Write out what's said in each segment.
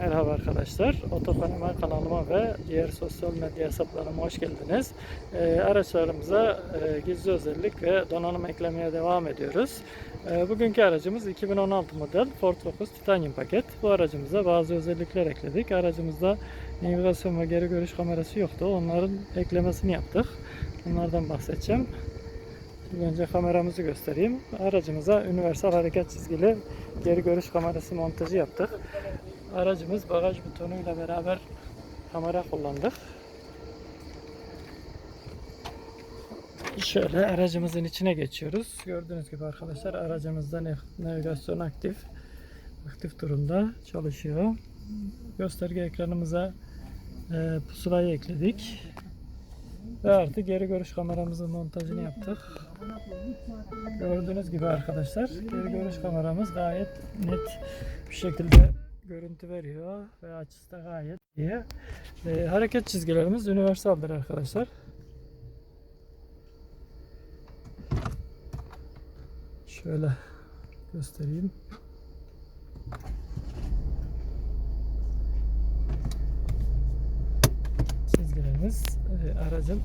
Merhaba arkadaşlar. Otofenomen kanalıma ve diğer sosyal medya hesaplarıma hoş geldiniz. Ee, araçlarımıza e, gizli özellik ve donanım eklemeye devam ediyoruz. Ee, bugünkü aracımız 2016 model Ford Focus Titanium paket. Bu aracımıza bazı özellikler ekledik. Aracımızda navigasyon ve geri görüş kamerası yoktu. Onların eklemesini yaptık. Bunlardan bahsedeceğim. Önce kameramızı göstereyim. Aracımıza universal hareket çizgili geri görüş kamerası montajı yaptık. Aracımız bagaj butonuyla beraber kamera kullandık. Şöyle aracımızın içine geçiyoruz. Gördüğünüz gibi arkadaşlar aracımızda nav- navigasyon aktif. Aktif durumda çalışıyor. Gösterge ekranımıza e, pusulayı ekledik. Ve artık geri görüş kameramızın montajını yaptık. Gördüğünüz gibi arkadaşlar geri görüş kameramız gayet net bir şekilde görüntü veriyor ve açısı da gayet iyi. Ee, hareket çizgilerimiz universaldir arkadaşlar. Şöyle göstereyim. Çizgilerimiz e, aracın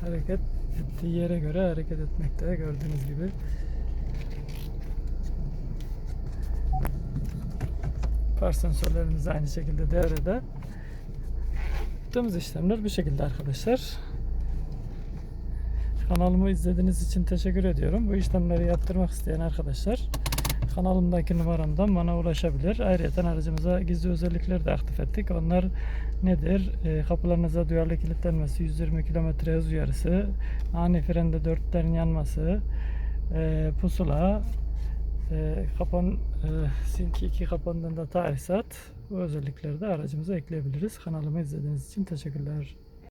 hareket ettiği yere göre hareket etmekte gördüğünüz gibi. Far sensörlerimiz aynı şekilde devrede. Yaptığımız işlemler bu şekilde arkadaşlar. Kanalımı izlediğiniz için teşekkür ediyorum. Bu işlemleri yaptırmak isteyen arkadaşlar kanalımdaki numaramdan bana ulaşabilir. Ayrıca aracımıza gizli özellikleri de aktif ettik. Onlar nedir? E, kapılarınıza duyarlı kilitlenmesi, 120 km hız uyarısı, ani frende dörtlerin yanması, e, pusula, e, kapan, e, Sync 2 kapanında tarihsat bu özellikleri de aracımıza ekleyebiliriz. Kanalımı izlediğiniz için teşekkürler.